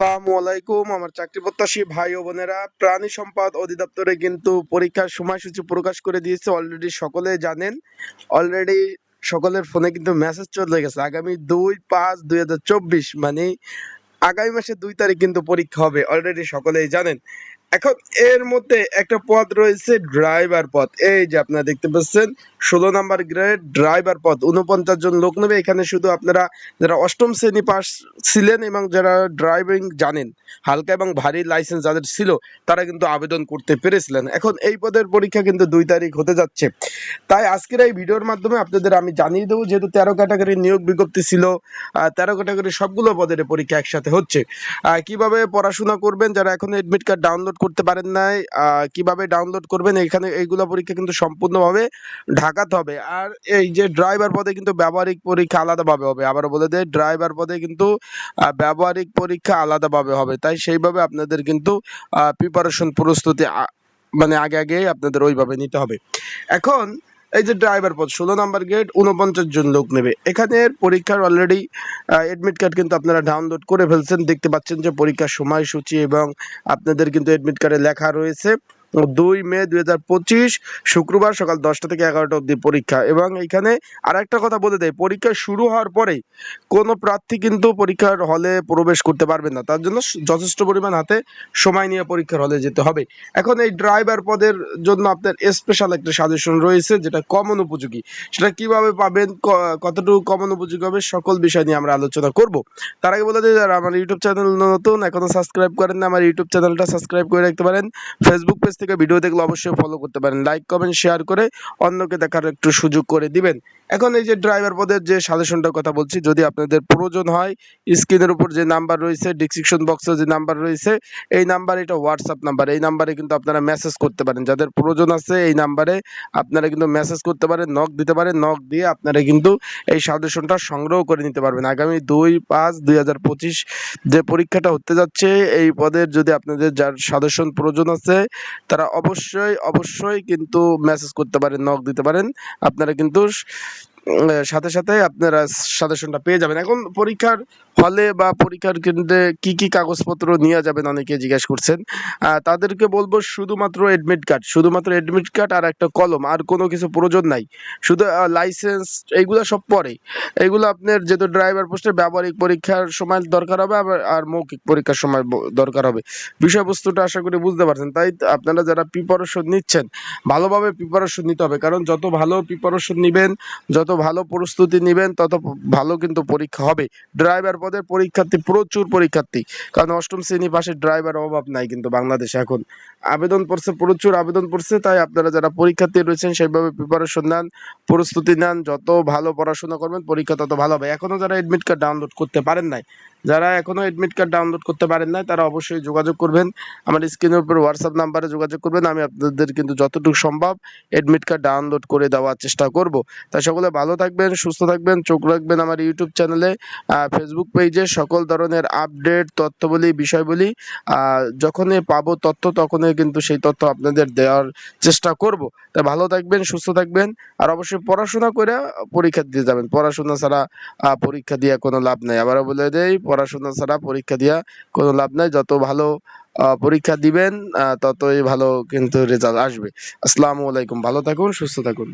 আসসালামু আলাইকুম, আমার চাকরি প্রত্যাশী ভাই ও বোনেরা। প্রাণী সম্পদ অধিদপ্তরে কিন্তু পরীক্ষার সময়সূচি প্রকাশ করে দিয়েছে অলরেডি সকলে জানেন। অলরেডি সকলের ফোনে কিন্তু মেসেজ চলে গেছে, আগামী দুই পাঁচ দুই হাজার চব্বিশ মানে আগামী মাসে দুই তারিখ কিন্তু পরীক্ষা হবে অলরেডি সকলেই জানেন। এখন এর মধ্যে একটা পদ রয়েছে ড্রাইভার পদ এই যে আপনারা দেখতে পাচ্ছেন, ষোলো নাম্বার গ্রেড ড্রাইভার পদ উনপঞ্চাশ জন লোক নেবে। এখানে শুধু আপনারা যারা অষ্টম শ্রেণি পাস ছিলেন এবং যারা ড্রাইভিং জানেন, হালকা এবং ভারী লাইসেন্স যাদের ছিল, তারা কিন্তু আবেদন করতে পেরেছিলেন। এখন এই পদের পরীক্ষা কিন্তু দুই তারিখ হতে যাচ্ছে। তাই আজকের এই ভিডিওর মাধ্যমে আপনাদের আমি জানিয়ে দেবো, যেহেতু তেরো ক্যাটাগরির নিয়োগ বিজ্ঞপ্তি ছিল তেরো ক্যাটাগরির সবগুলো পদের পরীক্ষা একসাথে হচ্ছে। কীভাবে পড়াশোনা করবেন, যারা এখন এডমিট কার্ড ডাউনলোড করতে পারেন নাই কীভাবে ডাউনলোড করবেন, এখানে এইগুলো পরীক্ষা কিন্তু সম্পূর্ণভাবে ঢাকাতে হবে। আর এই যে ড্রাইভার পদে কিন্তু ব্যবহারিক পরীক্ষা আলাদাভাবে হবে আবার বলে দেয় ড্রাইভার পদে কিন্তু ব্যবহারিক পরীক্ষা আলাদাভাবে হবে। তাই সেইভাবে আপনাদের কিন্তু প্রিপারেশন প্রস্তুতি মানে আগে আগে আপনাদের ওইভাবে নিতে হবে। এখন এই যে ড্রাইভার পদ, ষোলো নাম্বার গেট উনপঞ্চাশ জন লোক নেবে। এখানে পরীক্ষার অলরেডি এডমিট কার্ড কিন্তু আপনারা ডাউনলোড করে ফেলছেন। দেখতে পাচ্ছেন যে পরীক্ষার সময়সূচি এবং আপনাদের কিন্তু এডমিট কার্ডে লেখা রয়েছে। দুই মে দুই হাজার পঁচিশ শুক্রবার সকাল দশটা থেকে এগারোটা অবধি পরীক্ষা এবং এখানে আর একটা কথা বলে দেয় পরীক্ষা শুরু হওয়ার পরেই কোনো প্রার্থী কিন্তু পরীক্ষার হলে প্রবেশ করতে পারবেন না। তার জন্য যথেষ্ট পরিমাণ হাতে সময় নিয়ে পরীক্ষার হলে যেতে হবে। এখন এই ড্রাইভার পদের জন্য আপনার স্পেশাল একটা সাজেশন রয়েছে, যেটা কমন উপযোগী। সেটা কীভাবে পাবেন কতটুকু কমন উপযোগী হবে, সকল বিষয় নিয়ে আমরা আলোচনা করব। তার আগে বলে দিই, যারা আমার ইউটিউব চ্যানেল নতুন, এখনও সাবস্ক্রাইব করেন না, আমার ইউটিউব চ্যানেলটা সাবস্ক্রাইব করে রাখতে পারেন। ফেসবুক পেজ থেকে ভিডিও দেখলে অবশ্যই ফলো করতে পারেন। লাইক কমেন্ট শেয়ার করে অন্যকে দেখার একটু সুযোগ করে দিবেন। এখন এই যে ড্রাইভার পদের যে সাজেশনটার কথা বলছি, যদি আপনাদের প্রয়োজন হয়, স্ক্রিনের উপর যে নাম্বার রয়েছে ডিসক্রিপশন বক্সে যে নাম্বার রয়েছে, এই নাম্বার এটা হোয়াটসঅ্যাপ নাম্বার এই নাম্বারে কিন্তু আপনারা মেসেজ করতে পারেন। যাদের প্রয়োজন আছে, এই নাম্বারে আপনারা কিন্তু মেসেজ করতে পারেন নক দিতে পারেন নক দিয়ে আপনারা কিন্তু এই সাজেশনটা সংগ্রহ করে নিতে পারবেন। আগামী দুই পাঁচ দুই যে পরীক্ষাটা হতে যাচ্ছে, এই পদের যদি আপনাদের যার সাজেশন প্রয়োজন আছে, তারা অবশ্যই অবশ্যই কিন্তু মেসেজ করতে পারেন নক দিতে পারেন। আপনারা কিন্তু সাথে সাথে আপনারা সাজেশনটা পেয়ে যাবেন। এখন পরীক্ষার হলে বা পরীক্ষার কেন্দ্রে কি কি কাগজপত্র নিয়ে যাবেন অনেকে জিজ্ঞেস করছেন তাদেরকে বলব শুধুমাত্র এডমিট কার্ড শুধুমাত্র এডমিট কার্ড আর একটা কলম, আর কোনো কিছু প্রয়োজন নাই। শুধু লাইসেন্স এইগুলো সব পরে। এগুলো আপনার যেহেতু ড্রাইভার পোস্টের ব্যবহারিক পরীক্ষার সময় দরকার হবে আর মৌখিক পরীক্ষার সময় দরকার হবে। বিষয়বস্তুটা আশা করি বুঝতে পারছেন। তাই আপনারা যারা প্রিপারেশন নিচ্ছেন, ভালোভাবে প্রিপারেশন নিতে হবে। কারণ যত ভালো প্রিপারেশন নেবেন, যত ভালো প্রস্তুতি নেবেন, তত ভালো কিন্তু পরীক্ষা হবে। ড্রাইভার পদের পরীক্ষার্থী, প্রচুর পরীক্ষার্থী। কারণ অষ্টম শ্রেণি পাশে ড্রাইভার অভাব নাই কিন্তু বাংলাদেশে এখন। আবেদন পড়ছে প্রচুর আবেদন পড়ছে তাই আপনারা যারা পরীক্ষার্থী রয়েছেন, সেইভাবে প্রিপারেশন নেন, প্রস্তুতি নেন, যত ভালো পড়াশোনা করবেন, পরীক্ষা তত ভালো হবে। এখনও যারা এডমিট কার্ড ডাউনলোড করতে পারেন নাই, যারা এখনও এডমিট কার্ড ডাউনলোড করতে পারেন নাই, তারা অবশ্যই যোগাযোগ করবেন। আমার স্ক্রিনের উপর হোয়াটসঅ্যাপ নাম্বারে যোগাযোগ করবেন, আমি আপনাদের কিন্তু যতটুকু সম্ভব এডমিট কার্ড ডাউনলোড করে দেওয়ার চেষ্টা করব। তাই সকলে ভালো থাকবেন, সুস্থ থাকবেন, চোখ রাখবেন আমার ইউটিউব চ্যানেলে ফেসবুক পেজে সকল ধরনের আপডেট তথ্যবলী, বিষয়বলী যখনই পাবো তথ্য, তখনই কিন্তু সেই তথ্য আপনাদের দেওয়ার চেষ্টা করব। তাই ভালো থাকবেন, সুস্থ থাকবেন, আর অবশ্যই পড়াশোনা করে পরীক্ষা দিয়ে যাবেন। পড়াশোনা ছাড়া পরীক্ষা দিয়ে কোনো লাভ নাই। আবারও বলে দেই, পড়াশোনা ছাড়া, পরীক্ষা দিয়া কোনো লাভ নাই। যত ভালো পরীক্ষা দিবেন ততই ভালো কিন্তু রেজাল্ট আসবে। আসসালামু আলাইকুম। ভালো থাকুন, সুস্থ থাকুন।